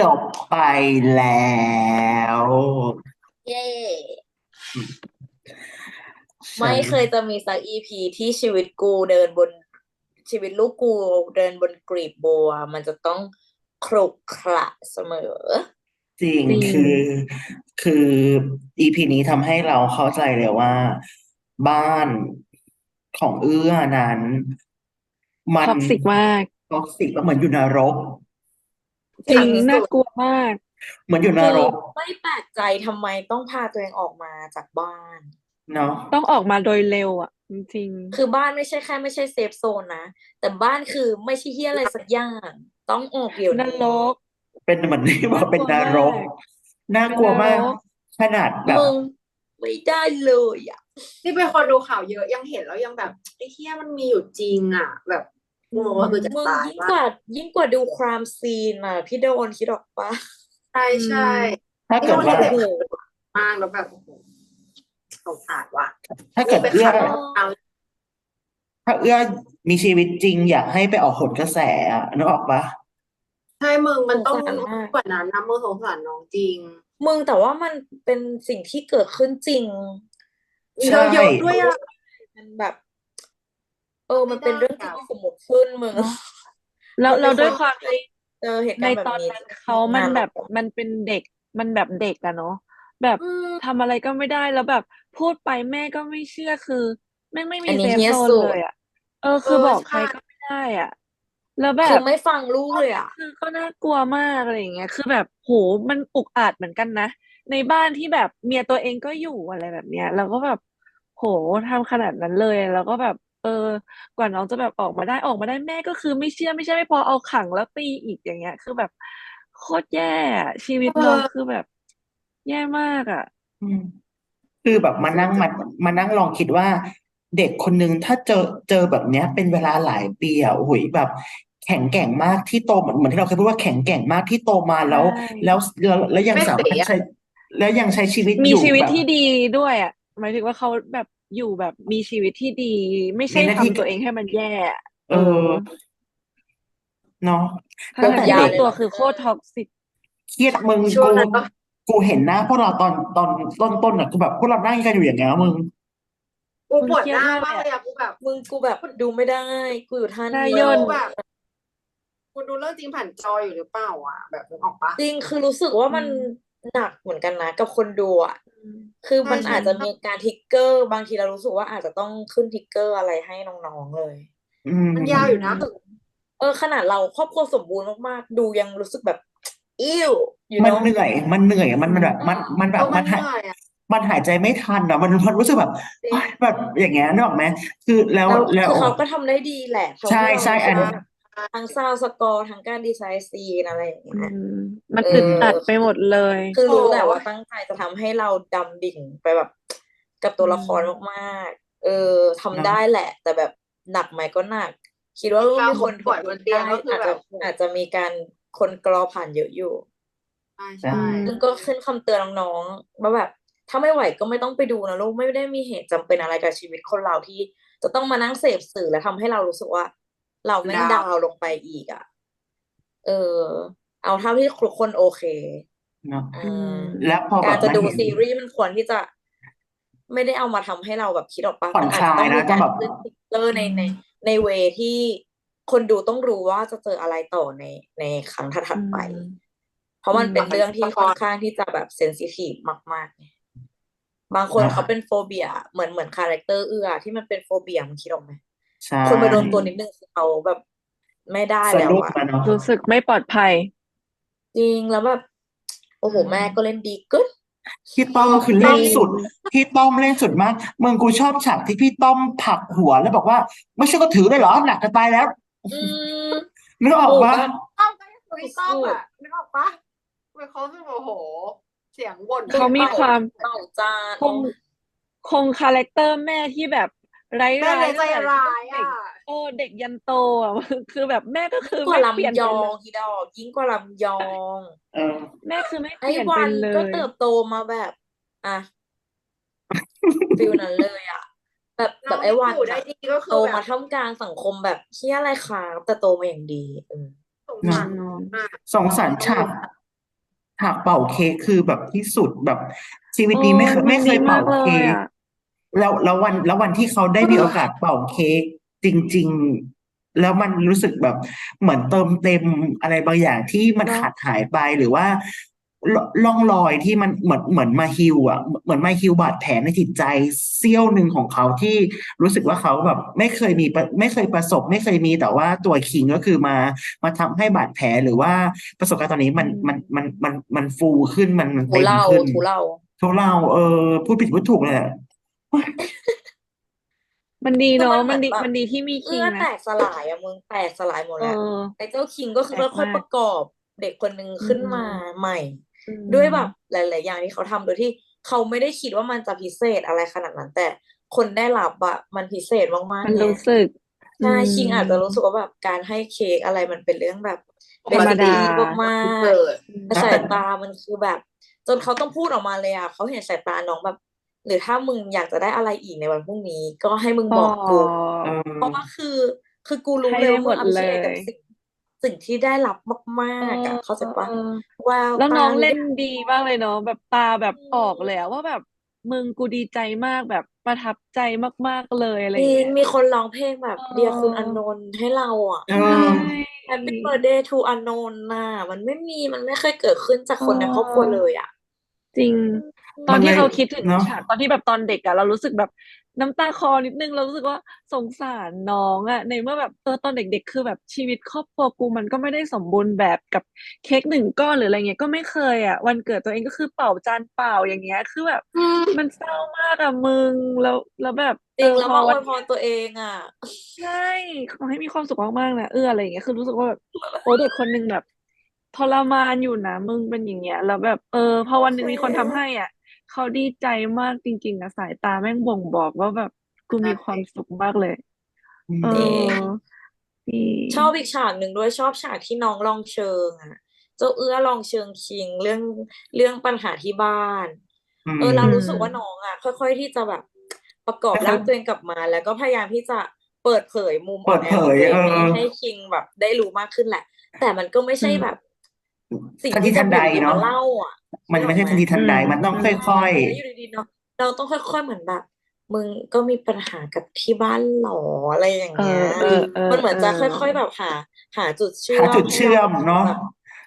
จบไปแล้ว เย้ไม่เคยจะมีสักอีพีที่ชีวิตกูเดินบนชีวิตลูกกูเดินบนกรีบบัว มันจะต้องครุขระเสมอจริงจริงคือคืออีพีนี้ทำให้เราเข้าใจเลยว่า บ้านของเอื้อนั้น มันท็อกซิกมากท็อกซิกแล้วเหมือนอยู่นรก จริงที่สุดน่ากลัวมาก เหมือนอยู่นคือรกไม่แปลกใจทำไมต้องพาตัวเองออกมาจากบ้านเนาะต้องออกมาโดยเร็วอะ จริง คือบ้านไม่ใช่แค่ไม่ใช่เซฟโซนนะ แต่บ้านคือไม่ใช่เฮียอะไรสักอย่าง ต้องออกเดี๋ยวนนี้รก เป็นเหมือนที่บอกเป็นนรก น่ากลัวมากเป็นนรกขนาดแบบมึงไม่ได้เลยอะที่เป็นคนดูข่าวเยอะยังเห็นแล้วยังแบบไอ้เฮียมันมีอยู่จริงอะ แบบ กลัวว่าคือจะมึงตายยิ่งว่ากว่ายิ่งกว่าดูครามซีนอะ พี่โดนคิดออกปะใช่ใช่ถ้าเกิดไม่ว่าได้โอ้โหมากแล้วแบบโอ้โหสงสารว่ะถ้าเกิดไปเอื้อขับเอาถ้าเอื้อมีชีวิตจริงอยากให้ไปออกโหนกระแสอะนึกออกปะใช่มึงมันต้องสงสารมากกว่านั้นนะมึงสงสารน้องจริง มึงแต่ว่ามันเป็นสิ่งที่เกิดขึ้นจริงใช่เยอะๆด้วยอะมันแบบ เออ มันเป็นเรื่องที่สมมติขึ้นมึงๆแล้วมันเป็นเราด้วยคนความที่ที่เจอเหตุในการณ์แบบตอนนี้นั้นเขามันแบบมันเป็นเด็กมันแบบเด็กอะเนาะแบบอืม ทำอะไรก็ไม่ได้แล้วแบบ พูดไปแม่ก็ไม่เชื่อคือแม่งไม่มีอันนี้เซฟเหี้ยโซนสุดเลยอะเออคือเออบอกใช่ใครก็ไม่ได้อะแล้วแบคือบ ไม่ฟังลูกเลยอะ คือก็น่ากลัวมากอะไรอย่างเงี้ย คือแบบโหมันอุกอาจเหมือนกันนะ ในบ้านที่แบบเมียตัวเองก็อยู่อะไรแบบเนี้ย แล้วก็แบบโหทำขนาดนั้นเลย แล้วก็แบบ เออ กว่าน้องจะแบบออกมาได้ออกมาได้แม่ก็คือไม่เชื่อไม่ใช่ไม่พอเอาขังแล้วตีอีกอย่างเงี้ย คือแบบโคตรแย่อะชีวิตน้องคือแบบ แย่มากอะ อืม คือแบบมานั่งมามานั่งลองคิดว่า เด็กคนนึงถ้าเจอเจอแบบเนี้ย เป็นเวลาหลายปีอะโอ้โหแบบ แข็งแกร่งมากที่โตเหมือนเหมือนที่เราเคยพูดว่าแข็งแกร่งมากที่โตมาแล้ว ใช่ แล้วแล้วแล้วยังไม่สาเสีมารถย ใช้แล้วยังใช้ชีวิตมีอยู่ชีวิตแบบ ที่ดีด้วยอะหมายถึงว่าเขาแบบ อยู่แบบมีชีวิตที่ดี ไม่ใช่มีหน้าที่ทำตัวเองให้มันแย่อะเออเนาะทั้งตั้งที่แต่รอบเด็กตัวคือโคตรท็อกซิกเครียดมึงช่วกูงนั้นก็กูเห็นหน้าพวกเราตอนตอนต้นต้นอะกูแบบพวกเรานั่งกันอยู่อย่างเงี้ยมึงกูมันปวดเครียหดน้ามากมากเลยอะเลยอะกูแบบ มึงกูแบบดูไม่ได้ กูอยู่ท่าหน้านี้ย่นกูแบบกูดูเรื่องจริงผ่านจออยู่หรือเปล่าอะ แบบนึกออกปะจริงคือรู้สึกว่ามันหนักเหมือนกันนะกับคนดูอะ คือมันใช่อาจจะมีการทิกเกอร์ บางทีเรารู้สึกว่าอาจจะต้องขึ้นทิกเกอร์อะไรให้น้องๆเลยอืมมันยาวอยู่นะเออขนาดเราครอบครัวสมบูรณ์มากๆ ดูยังรู้สึกแบบอิ่วอยู่มันเนาะเหนื่อยมันเหนื่อยมันมันแบบมันมันแบเอบอมัมันนหายเหนื่อยอะมันหายใจไม่ทันอะมันมันรู้สึกแบบจริงเฮ้ยแบบอย่างเงี้ยนึกออกไหมคือแล้วแล้วแล้วคือเขาก็ทำได้ดีแหละเท่าใช่ที่เราใช่รู้อัสึนกว่า ทั้งซาวด์สกอร์ทั้งการดีไซน์ซีนอะไรอย่างอืเงี้ยมมันเอออึดอัดไปหมดเลย คือรู้แหละโอ้ว่าตั้งใจจะทำให้เราดำดิ่งไปแบบ กับตัวละครมากๆ เออทำได้แหละ แต่แบบหนักไหมก็หนัก คิดว่าลูกมีคนปล่อยบนเตียงก็คืออาจแบจะบอาจจะมีการคนกรอผ่านเยอะอยู่ใช่ใช่ใช่ซึ่งก็ขึ้นคำเตือนน้องๆว่าแบบถ้าไม่ไหวก็ไม่ต้องไปดูนะลูกไม่ได้มีเหตุจำเป็นอะไรกับชีวิตคนเราที่จะต้องมานั่งเสพสื่อและทำให้เรารู้สึกว่า เราไม่งดาวน์ลงไปอีกอะ เออ เอาเท่าที่ทุกคนโอเคเนาะอ่อืมาแล้วพอแบการบจะมาดูเห็นซีรีส์มันควรที่จะ ไม่ได้เอามาทำให้เราแบบคิดออกปะผ่อนมันอาจจะต้องคลายมีนะการต้องแบบขึ้นทิกเกอร์ในในในเวที่คนดูต้องรู้ว่าจะเจออะไรต่อในในครั้งถัดๆไปอืมเพราะมันอืมเป็นเรื่องที่ค่อนข้างที่จะแบบเซนซิทีฟมากๆไงบางคนอ่าเขาเป็นโฟเบีย เหมือนเหมือนคาแรคเตอร์เอื้อที่มันเป็นโฟเบียมันคิดออกไหม ใช่คนมาโดนตัวนิดนึงคือเขาแบบไม่ได้สะแล้วดุ้งอะมาเนาะรู้สึกไม่ปลอดภัย จริงแล้วแบบโอ้โหแม่ก็เล่นดีกึ๊ดพี่ต้อมคือเล่นสุด พี่ต้อมเล่นสุดมากมึงกูชอบฉากที่พี่ต้อมผลักหัวแล้วบอกว่า ไม่ใช่ก็ถือได้เหรอหนักจะตายแล้วอืมนึกออกโอ้ปะแบบต้องไปคุยต้องอะนึกออกปะเป็นเขาคือโอ้โห เสียงบ่นเขามีความเต่าจานคงคงคาแรคเตอร์แม่ที่แบบ ไร้แม่ร้าเลยยใจตั้งแต่ร้ายเด็กอะโอ้เด็กยันโตอะคือแบบแม่ก็คือยิ่งกว่าไม่เปลี่ยนลำยไปอเลงยอีดอกยิ่งกว่าลำยองเออแม่คือไม่เปไอ้ลี่ยนวัไปนเลก็ยเติบโตมาแบบอะฟิลนั้นเลยอะแบบแบน้อบงไอ้วันอยู่ได้อะดีก็คืโตอแบมาบท่ามกลางสังคมแบบเฮียอะไรคะแต่โตมาอย่างดีเออสงสารน้องอะสงสารฉากฉากเป่าเค้กคือแบบที่สุดแบบชีวิตโอ้นี้ไม่เคยมัไม่นเคดียมาเป่ากเลยเค้กอะ แล้วแล้ววันแล้ววันที่เขาได้มีโอกาสเป่าเค้กจริง ๆ แล้วมันรู้สึกแบบเหมือนเติมเต็มอะไรบางอย่างที่มันเนอะขาดหายไปหรือว่าร่ร่องรอยที่มันเหมือนเหมือนมาฮิวอะเหมือนมาฮิวบาดแผลในจิตใจเสี้ยวหนึ่งของเขาที่รู้สึกว่าเขาแบบไม่เคยมีประไม่เคยประสบ ไม่เคยมีแต่ว่าตัวคิงก็คือมามาทำให้บาดแผลหรือว่าประสบการณ์ตอนนี้มันอืมมันมันมันมันฟูขึ้นมันมันถูเต็มเราขึ้นถูเราทุเราเออพูดผิดพูดถูกเลยอะ มันดีคือเนาะมันเหมืมัอนนดีแบบ มันดีที่มีคิเอื้งอนะแตกสลายอะมึงแตกสลายหมดเอแล้วอไอ้เจ้าคิงก็คือแปลกค่อยมากๆประกอบเด็กคนหนึ่งอืขึ้นม มาใหม่ อืม ด้วยแบบหลาย ๆ อย่างที่เขาทำโดยที่เขาไม่ได้คิดว่ามันจะพิเศษอะไรขนาดนั้น แต่คนได้รับอะมันพิเศษมาก มันๆไงรู้สึก อืใช่คิงมอาจจะรู้สึกว่าแบบการให้เค้กอะไรมันเป็นเรื่องแบบธรรมดา basic มากเกิดอืมๆแต่แล้วสาแต่ยตามันคือแบบ จนเขาต้องพูดออกมาเลยอะเขาเห็นสายตาน้องแบบ หรือถ้ามึงอยากจะได้อะไรอีกในวันพรุ่งนี้ ก็ให้มึงบบออกกูเอกเพราะอว่าคือ คือกูรู้ให้เลยได้ว่าหมึมงดเล appreciate กับยสิ่งสิ่งที่ได้รับมากเอๆอะอเข้าใจปะเออแววแล้วตาน้องหรือเล่นอย่างดีมากเลยเนาะแบบตาแบบอืออกมเลยอะว่าแบบมึงกูดีใจมากแบบประทับใจมากๆเลยอะไรอมีย่างเงี้ยมีคนร้องเพลงแบเอบเดียคุณออนนท์ให้เราอะเอใช่อ Happy birthday to อานนท์น่ะมันไม่มีมันไม่เคยเกิดขึ้นจากเอคนในครอบครัวเลอยอะ จริงอื ตอนมันที่เลยเขาคิดถึงเนาะฉากตอนที่แบบตอนเด็กอะเรารู้สึกแบบน้ำตาคลอนิดนึงเรารู้สึกว่าสงสารน้องอะในเมื่อแบบเออตอนเด็ก ๆ คือแบบชีวิตครอบครัวกูมันก็ไม่ได้สมบูรณ์แบบกับเค้กหนึ่งก้อนหรืออะไรเงี้ยก็ไม่เคยอะวันเกิดตัวเองก็คือเป่าจานเปล่าอย่างเงี้ย คือแบบอืมมันเศร้ามากอะมึงแล้วแล้วแบบจเอริงอแล้วพอมาอวัวนยพเนี้รยตัวเองอะใช่ขอให้มีความสุขมากๆนะเอออะไรอย่างเงี้ยคือรู้สึกว่าแบบโอ้เด็กคนหนึ่งแบบทรมานอยู่นะมึงเป็นอย่างเงี้ย แล้วแบบเออพอโอวันหเคนึ่งมีคนทำให้อะ เขาดีใจมากจริงๆนะสายตาแม่งบ่งบอกว่าแบบกูมีความสุขมากเลยอืเอมจริงอดีชอบอีกฉากหนึ่งด้วยชอบฉากที่น้องลองเชิงอะ เจ้าเอื้อลองเชิงคิงเรื่องเรื่องปัญหาที่บ้านอืเออเรามรู้สึกว่าน้องอะ ค่อย ๆที่จะแบบประกอบค่ร่าอยงตัวเองกลับมา แล้วก็พยายามที่จะเปิดเผยมุมๆอ่เปิอนดแอเผของยตัวเอเองให้อให้คิงแบบได้รู้มากขึ้นแหละ แต่มันก็ไม่อืใช่มแบบ สิ่งทันทีที่ทัจะนอใดยู่ดีๆมาเนาะเล่าอะมันคิดอไม่อกใช่ไหมทันทีทัอืนใดมมันต้องอืค่มอยแล้วอยู่ดีๆเนาะเราต้องค่อยๆเหมือนแบบ มึงก็มีปัญหากับที่บ้านหรออะไรอย่างเอเงี้อยเออเออมันเหมือนเอจะอค่อย ๆ แบบหา หาจุดๆเชื่หาอจุมดให้เชื่เราอมเนาะ แบบ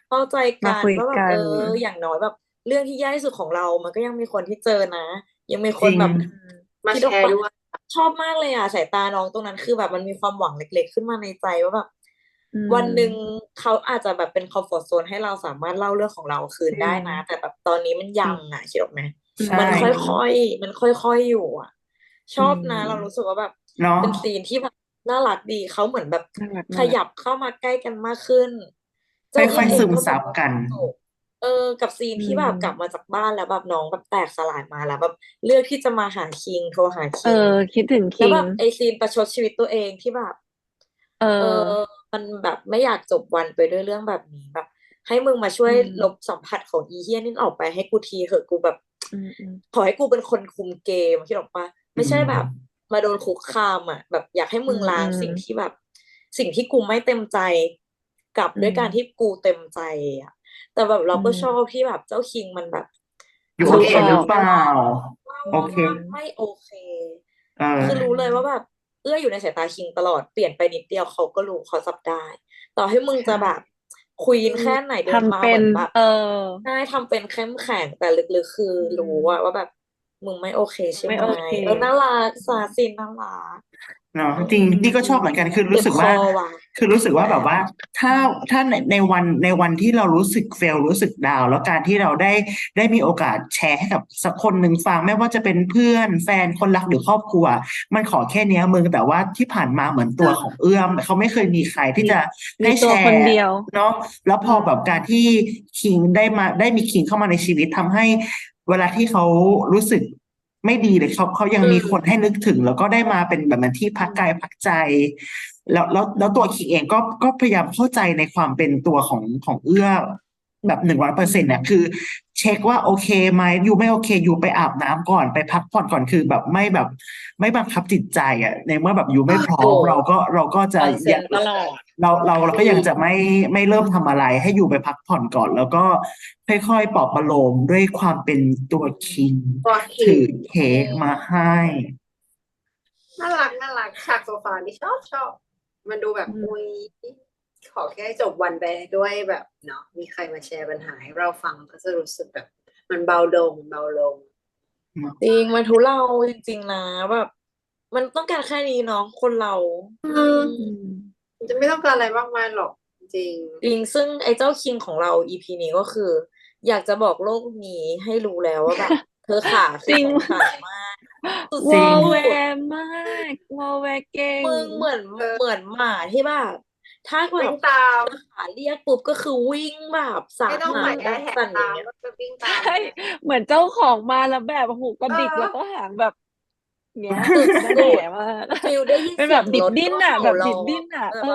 เข้าใจมากันคุยว่าแบบกัเอนออย่างน้อยแบบ เรื่องที่แย่ที่สุดของเรา มันก็ยังมีคนที่เจอนะ ยังมีคจนริง แบบอืมมาคิดแชออกร์เปล่าด้วย ชอบมากเลยอะสายตาน้องตรงนั้นคือแบบมันมีความหวังเล็ก ๆ ขึ้นมาในใจว่าแบบอื วันหนึ่งมเขาอาจจะแบบเป็นคอมฟอร์ตโซนให้เราสามารถเล่าเรื่องของเราคืนจริได้งนะ แต่แบบตอนนี้มันจยัริงงอะคิดออกไหมอืใช่มันมค่อยๆมันค่อยๆอยู่อะชอือบมนะ เรารู้สึกว่าแบบเนาะเป็นซีนที่แบบน่ารักดีเขาเหมือนแบบน่ารักขน่ารักยับเข้ามาใกล้กันมากขึ้นเจ้าค่เอื้ออยเอๆซึงมก็แบซับบมีกันความสุขเออ กับซีนอืที่แบบกลัมบมาจากบ้านแล้วแบบน้องแบบแตกสลายมาแล้วแบบเลือกที่จะมาหาคิงโทรหาเอคิงอคิดถึงแล้วคิแบงบไอ้ซีนประชดชีวิตตัวเองที่แบบ เอเอออ มันแบบไม่อยากจบวันไปด้วยเรื่องแบบนี้แบบ ให้มึงมาช่วอืยมลบสัมผัสของอีเหี้ยนี่ออกไปให้กูทีเถอะกูแบบอืมๆขอให้กูเป็นคนคุมเกมคิดออกเปล่าอืไม่ใช่มแบบ มาโดนคุกคามอะแบบอยากให้อืมึงล้างมสิ่งๆที่แบบ สิ่งที่กูไม่เต็มใจกลับอืด้วยการมที่กูเต็มใจอะแต่แบบเราอืก็ชมอบที่แบบเจ้าคิงมันแบบอยู่เขโอาเคเห็นหบรืออกเปล่าว่าโอว่าเคว่าไม่โอเคเออคือรู้เลยว่าแบบ เอื้ออยู่ในสายตาคิงตลอดเปลี่ยนไปนิดเดียวเขาก็รู้เขาจับได้ ต่อให้มึงใชจะ่แบบควีอืนมแค่ไหนเดิทำนมาเป็เหมืนอนแบบเออใช่ทำเป็นเข้มแข็งแต่ลึกๆคืออืรู้มอะว่าแบบมึงไม่โอเคใช่ไม่ไหมโอเคเออน่ารักสาซีนน่ารัก เนาะอืจริงมนี่ก็ชอบเหมือนกันคือเจ็รู้บสึกคว่าอว่ะคือรู้สึกว่าแบบว่า ถ้าถ้าในในวันในวันที่เรารู้สึก fail รู้สึกดาวน์แล้วการที่เราได้ได้มีโอกาสแชร์ให้กับสักคนหนึ่งฟังไม่ว่าจะเป็นเพื่อนแฟนคนรักหรือครอบครัว มันขอแค่เนี้ยมึงแต่ว่าที่ผ่านมาเหมือนตัวของเอื้อมเขาไม่เคยมีใครที่มีจะมีให้ตัแชวคนร์เดียวเนาะแล้วพอือมแบบการที่คิงได้มาได้มีคิงเข้ามาในชีวิตทำให้เวลาที่เขารู้สึก ไม่ดีเลยเขาเขายัอืงมีมคนให้นึกถึง แล้วก็ได้มาเป็นแบบเหมือนที่อืพักมกายพักใจ แล้วแล้วอืแล้วตัวมคิงเองก็ก็พยายามเข้าใจในความเป็นตัวของของเอื้อ แบบหนึ่งร้อยเปอร์เซ็นต์เนี่ยคือเช็คว่าโอเคไหมอยู่ไม่โอเค อยู่ไปอาบน้ำก่อนไปพักผ่อนก่อนคือแบบไม่แบบ ไม่บังคับจิตใจอะในเมื่อแบบอยู่ไม่พร้อมถูกเราก็เราก็จะฟังเสียงตลอดเราเราเราก็ยังจะไม่ไม่เริ่มทำอะไร ให้อยู่ไปพักผ่อนก่อน แล้วก็ค่อยๆปลอบประโลมด้วยความเป็นตัวคิงตัวคิถืงอเค้กมาให้น่ารักน่ารักฉากโซฟานี่ชอบชอบมันดูแบบอืมอุ้ย ขอแค่จบวันไปด้วยแบบเนาะมีใครมาแชร์ปัญหาให้เราฟังก็จะรู้สึกแบบ มันเบาลงมันเบาลงจริงมันทุเลาจริง ๆ นะแบบมันต้องการแค่นี้เนาะคนเราอืมอืมมันจะไม่ต้องการอะไรมากมายหรอกจริง จริงซึ่งไอ้เจ้าคิงของเรา EP นี้ก็คือ อยากจะบอกโลกนี้ให้รู้แล้วว่าแบบเธอขาจริงขามากสุดวอลๆแวร์มากวอลแวร์เก่งมึงเหมือนเออเหมือนหมาที่แบบ ถ้าแบวิ่บงตามขาเรียกปุ๊บก็คือวิ่งแบบสาไม่ดต้องหาหมายกัได้นแหกสั่นอตาย่างเงี้ยก็จะวิ่งตามใช่เหมือนเจ้าของมาแล้วแบบหูกระดิกเออแล้วก็หางแบบเงี้ยสุดแน่มากฟิลได้ยินเป็นเสีแบยบงดิรดถดิ้นก็อะเห่าแบบร้ดิอดงดิ้นอะเอเออ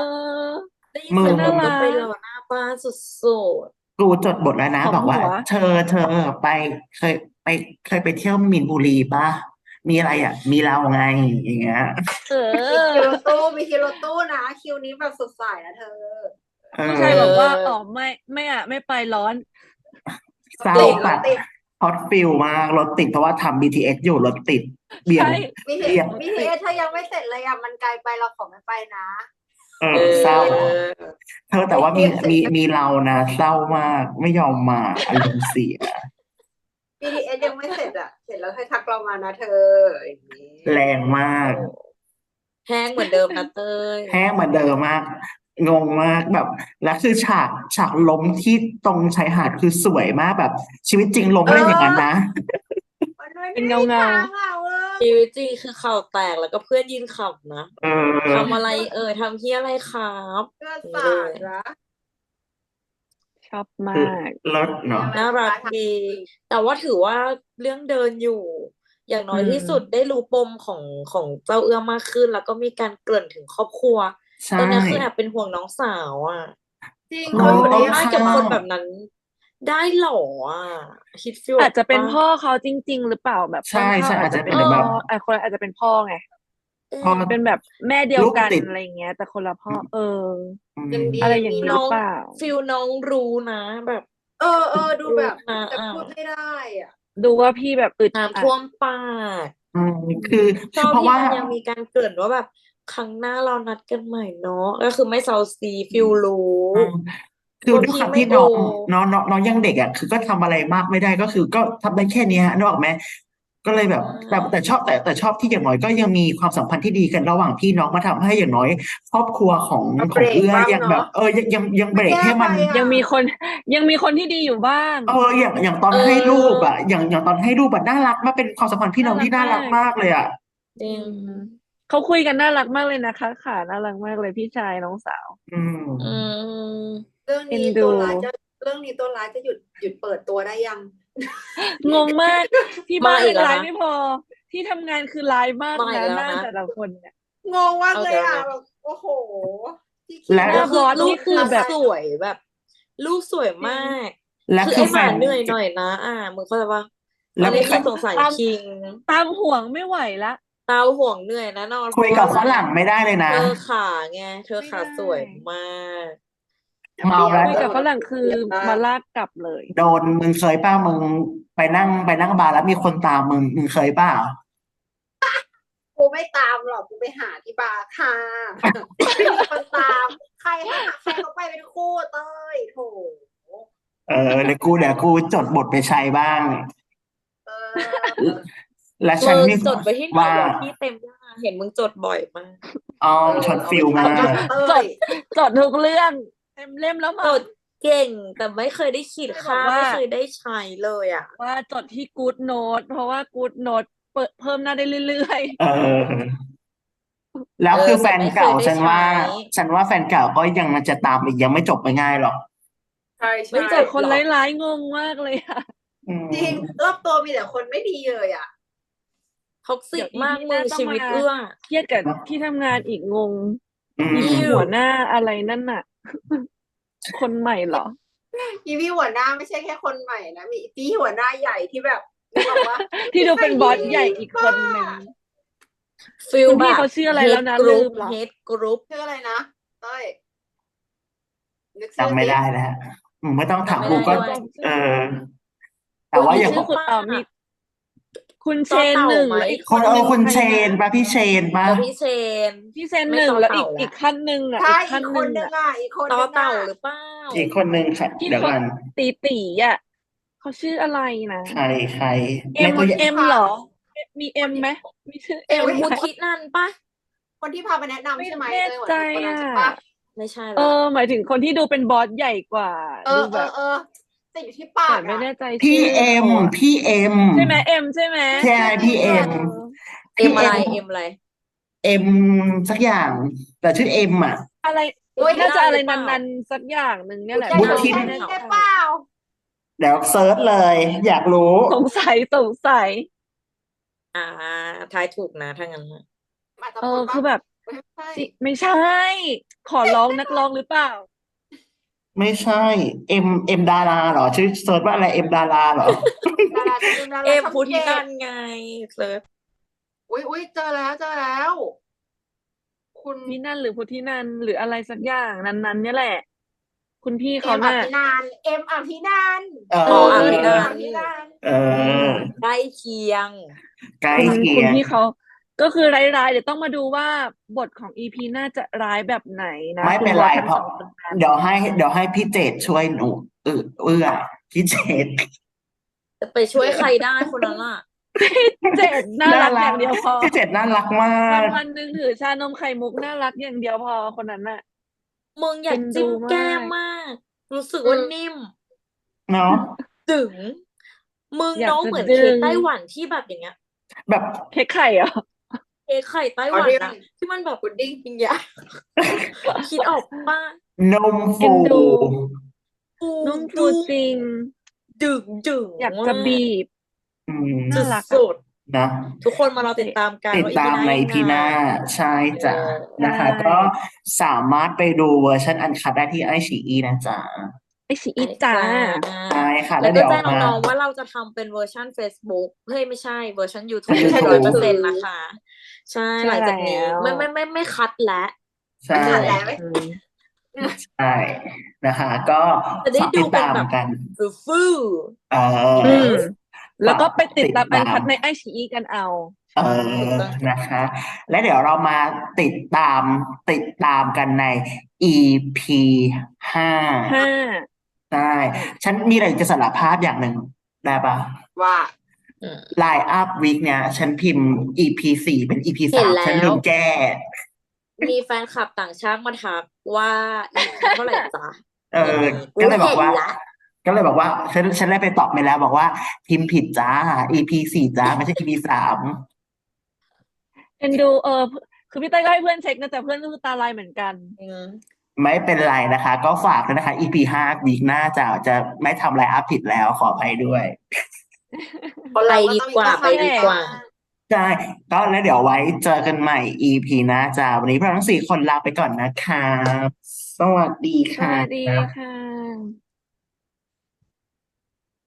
อ ได้ยินเสียงมึงรถไปน่ารักรอหน้าบ้านสุดกูจดบทแล้วนะหอมบอกว่า หัว เธอเธอไปเคยไปเคยไปเที่ยวมีนบุรีปะ มีอะไรอะ มีเราไงอย่างเงี้ยเอมีคิวอรถตู้มีคิวรถตู้นะ คิวนี้แบบสดใสนะเธอ เออผู้ชายบอกว่าอ๋อไม่ไม่อะไม่ไปร้อน เศร้าติดรปัถดติดฮอตฟิลมากรถติดเพราะว่าทำ BTS อยู่รถติดเบี่ยง ใช่ มีเทเรียกมีเทเธอยังไม่เสร็จเลยอะมันไกลไปเราขอไม่ไปนะ เอๆอเอเศร้าอเธอแต่ว่ามี BTS มีมีเรานะเศร้ามากไม่ยอมมาอารมณ์เสีย BTS ยังไม่เสร็จอะ เสร็จแล้วให้ทักเรามานะเธออย่างนี้แรงมาก แห้งเหมือนเดิมนะเต้ยแห้งเหมือนเดิมมาก งงมากแบบ แล้วคือฉากฉากล้มที่ตรงชายหาดคือสวยมากแบบ ชีวิตจริงล้มไม่ได้อย่างนั้นนะ มันไม่เป็นได้เงาๆทางอะเว้ยชีวิตจริงคือเข่าแตกแล้วก็เพื่อนยืนขับนะเออ ทำอะไรเอ่ยทำที่อะไรครับ เลือดสาดนะ ชอบมากเลิศเนาะ น่ารักดี แต่ว่าถือว่าเรื่องเดินอยู่ อย่างน้อยอืม ที่สุดได้รู้ปมของของเจ้าเอื้อมากขึ้น แล้วก็มีการเกริ่นถึงครอบครัว ใช่ ตอนนี้คือแอบเป็นห่วงน้องสาวอะจริงน้เขาองอยู่ต้ได้องบ้านกับเข้าคนแบบนั้น ได้เหรออะคิดฟิลอาจจะเป็นปพ่อเขาจริง ๆ หรือเปล่าแบบใช่ต้นใช่ข้าวอาจจะเป็นพ่อแบบอะคนอาจจะเป็นพ่อไงเออ พ่อเป็นแบบแม่เดียวลูกกันติดอะไรเงี้ย แต่คนละพ่อ เอออืมยังดีอะไรอย่างนี้มีหน้รือองเปล่าฟิลน้องรู้นะแบบ เออเออดูแบบอ่าแต่อ่าพูดไม่ได้อะ ดูว่าพี่แบบอึดอัน้ำดท่วมปากอืมคือชอบเพราะที่ว่ามันยังมีการเกริ่นว่าแบบครั้งหน้าเรานัดกันใหม่เนาะก็คือไม่เซาซีฟิลรู้อืมคือว่าด้วยพี่ความไม่ที่น้องดูน้องน้องน้องยังเด็กอะคือก็ทำอะไรมากไม่ได้ก็คือก็ทำได้แค่เนี้ยนึกออกไหม ก็เลยแบบแต่แต่ชอบแต่แต่ชอบที่อย่างน้อยก็ยังมีความสัมพันธ์ที่ดีกันระหว่างพี่น้องมาทำให้อย่างน้อย ครอบครัวของเอาของเอื้อเบรกบ้างยังแบบเนอะเออยังยังยังเบรกไม่แก้ให้มันไปอะยังมีคนยังมีคนที่ดีอยู่บ้างเอออย่างอย่างตอนเออให้รูปอะอย่างอย่างตอนให้รูปอะน่ารักมากเป็นความสัมพันธ์พี่น้องที่น่าน่ารัรักกมากมากเลยอะจริงเขาคุยกันน่ารักมากเลยนะคะขาน่ารักมากเลยพี่ชายน้องสาว อืมอืมเรื่องนี้เอ็นดูตัวร้ายจะเรื่องนี้ตัวร้ายจะหยุดหยุดเปิดตัวได้ยัง งงมาก ที่บ้านมาอีเป็กนแล้วร้ายนะไม่พอ ที่ทำงานคือร้ายมากมาอีนะกแล้วหน้านะแต่ละคนเนี่ยงงมากเลยอะเอาเดี๋ยวนะแบบโอ้โหที่คิดและแล้แล้ววบอสลูนี่กคือแบบสวยแบบ ลูกสวยมากและคือคืไอ้อหแฟมานเหนื่อยหน่อยนะ อ่ามึงเข้าใจปะตแล้อวนนี้แฟคือนสงสารตามคิง ตามห่วงไม่ไหวละตาห่วงเหนื่อยนะนอนคุยกับฝรั่งไม่ได้เลยนะ เธอขาไง เธอขาไม่ได้สวยมาก เมาแล้วคุยกับฝรั่งคือมาลากกลับเลย โดนมึงเคยป้ามึงไปนั่งไปนั่งบาร์แล้วมีคนตามมึงมึงเคยเปล่ากูไม่ตามหรอกกูไปหาที่บาร์ค่ะมีคนตาม ใครหาใครเขาไปเป็นคู่เต้ยโถเออเดี๋ยวกูเดี๋ยวกูจดบทไปใช้บ้าง เออ และฉันมึงมีจดไปที่ไหนว่าเดี๋ยวพี่เต็มหน้าเห็นมึงจดบ่อยมากอ๋อช็อตฟิลมากเต้ยจดทุกเรื่อง เต็มเล่มแล้วจมาดเก่งแต่ไม่เคยได้ขีดค่าไม่บอกว่า ไม่เคยได้ใช้เลยอะ ว่าจดที่ Good Note เพราะว่า Good Note เปิดเพิ่มหน้าได้เรื่อยเออ แล้วเออคือแฟนเก่าแต่ไม่เคยได้ฉันว่าใช้ฉันว่าแฟนเก่าก็ยังมันจะตามอีกยังไม่จบไปง่ายหรอกใช่ไม่ใช่เจๆอแต่คนร้ายๆงงมากเลยอะอืมจริงรอบตัวมีแต่คนไม่ดีเลยอะ ท็อกซิเดี๋กยวมาก EP หมึน้างต้องชีวิตมาเอื้อเครียดกับที่ทำงานอีกงงอืม มีหัวหน้าอะไรนั่นน่ะ คนใหม่เหรอ อีพี่หัวหน้าไม่ใช่แค่คนใหม่นะมีพี่หัวหน้าใหญ่ที่แบบนึกออกว่าที่ดูเป็นบอสใหญ่อีกคนหนึ่งฟิลคุณพี่แบบเขาชื่ออะไรแล้วนะเฮดกรุ๊ลืปมเหรอ เฮดกรุ๊ปชื่ออะไรนะเต้ยนึกชื่อจำไม่สิได้แล้วอืมไม่ต้องถามจำกูไม่ก็ได้ด้วยเออ แต่ว่าอย่าง ชื่อคุณเอ่อมี คุณเชนต่อเต่าหนึ่งไหมแล้วอีกคนหเออนึ่งคุณใรเชนนะป่ะพี่เชนป่ะแล้วพี่เชน พี่เชนไม่หนึ่งต่อแล้วอีกเต่าละอีกขั้นหนึ่งอะใช่อีกขั้นอีกหคนนึ่งนึงอะอะอีกคนต่อนึงเต่าอะหรือเปล่าอีกคนนึงค่ะที่เดี๋ยวเขากันตีตีอะเขาชื่ออะไรนะใครใครเอ็ในมตัวอย่างเอ็มเหรอ มีเอ็มไหมมีชื่อเอ็เอ็มมมูทินันปะคนที่พาไปแนะนำไม่ใช่ไหมแน่เต้ยหัวใจคนนั้นอะใช่ปะไม่ใช่เอละอหมายถึงคนที่ดูเป็นบอสใหญ่กว่าเอดูอเอแบอบ เออ แต่อยู่ที่ปาแต่กไม่อะแน่ใจพี่ชื่เอ็มขาะพี่เอ็มใช่ไหมเอ็มใช่ไหมใช่พี่เอ็มเอ็มอะไรเอ็มอะไร เอ็มสักอย่าง แต่ชื่อเอ็มอะ อะไรเฮ้ยน่าจะอะไรได้หรือเปล่านันๆสักอย่างหนึ่งเนี่ยแหละแกบุจำทินชื่อได้เปล่าเดี๋ยวเซิร์ชเลย อยากรู้ สงสัยสงสัยอ่าทายถูกนะถ้างั้นน่ะมาตะเอโกอนปะคือแบบไม่ใช่จิไม่ใช่ ขอร้องนักร้องหรือเปล่า ไม่ใช่เอ็มเอ็มดาราเหรอชื่อเซิร์ชว่าอะไรเอ็มดาราเหรอดาราจะเป็นดาราเอ็มช่องพูทินัเจ็ดนไงเซิร์ชอุ้ยอุ้ยเจอแล้วเจอแล้ว คุณนี่นั่นหรือพุทธินันหรืออะไรสักอย่างนั้นๆเนี่ยแหละ คุณพี่เอ็เขามอน่ะ ภินันท์เอ็มอภินันท์เออ๋อออเอ็ภิมนัอนท์ภินันท์เออใกล้เคียง ใกล้คุณเคีคุยณงพี่เขา ก็คือร้ายๆเดี๋ยวต้องมาดูว่าบทของอีพีน่าจะร้ายแบบไหนนะไม่คุณเป็นบไรอสทั้งเพราะสองคนนั้นเดี๋ยวให้เดี๋ยวให้พี่เจดช่วยหนูเออเอื้อพี่เจดจะไปช่วยใครได้คนนั้นอะเจ็ดน่ารักอย่างเดียวพอพี่เจดน่ารักมาวันกวันๆหนึ่งถือชานมไข่มุกน่ารักอย่างเดียวพอคนนั้นน่ะมึงอยากเอ็นดูจิ้มแก้มมากมาก รู้สึกว่านิ่มเนาะดึงมึงอยากน้องจะเหมือนดึเค้กงไต้หวันที่แบบอย่างเงี้ย แบบเค้กไข่เหรอ เค้กไข่ไต้หวันอะที่มันแบบพุดดิ้งจริงอย่างคิดออกป้านมเอ็นฟูดูฟูนุ่มฟูจริง ดึงดึงอยากจะบีบ อืมน่ารักอะ สุดนะๆทุกคนมารอติดตามกันติดว่าตามใน EP พีหน้ายังไงใช่จ้ะเออนะคะใช่ก็สามารถไปดูเวอร์ชันอันคัดได้ที่ไอชีอีนะจ๊ะไอชีอีจ้า ใช่ค่ะ แล้แล้ววก็เดี๋ยวอแจ้องกมา น้องๆว่าเราจะทำเป็นเวอร์ชัน Facebook เฮ้ยไม่ใช่เวอร์ชัน YouTube YouTube ใช่ ร้อยเปอร์เซ็นต์นะคะ ใช่ใช่หลังจากนี้แล้วไม่ไม่ไม่ไม่คัดแล้วใช่นั่นแหละไม่อืมใช่นะคะ ก็จะได้ฝากดูติดเป็นตามแบบกันฟูฟู่เออือมแล้วก็ไปติดตามติอัดนตามคัดในไอชีอีกันเอาเออนะคะ และเดี๋ยวเรามาติดตามติดตามกันใน EP ห้าห้าใช่ฉันมีอะไรจะสารภาพอย่างหนึ่งได้ปะว่า ไลน์อัพวีคเนี้ยฉันพิมพ์ EP สี่เป็น EP เห็สานมแล้วฉันลืมแก้ มีแฟนคลับต่างชาติมาทักว่า EP เท่าไหร่จ๊ะเออ ก็เลยบอกว่าเห็นละก็เลยบอกว่า ฉันฉันได้ไปตอบไปแล้ว บอกว่าพิมพ์ผิดจ้า EP สี่จ้าไม่ใช่ EP สามเอ็นดูเออคือพี่เต้ยก็ให้เพื่อนเช็คนะแต่เพื่อนก็คือตาลายเหมือนกันอืมไม่เป็นไรนะคะ ก็ฝากด้วยนะคะ EP ห้าวีคหน้าจะจะไม่ทำไลน์อัพผิดแล้วขออภัยด้วย คนเราก็ต้องมีไปดีกว่าข้อไปดีกว่า ใช่ก็แล้วเดี๋ยวไว้เจอกันใหม่ EP หน้าจ้าวันนี้พวกเราทั้งสี่คนลาไปก่อนนะคะ สวัสดีสค่ะ วัสดีค่ะ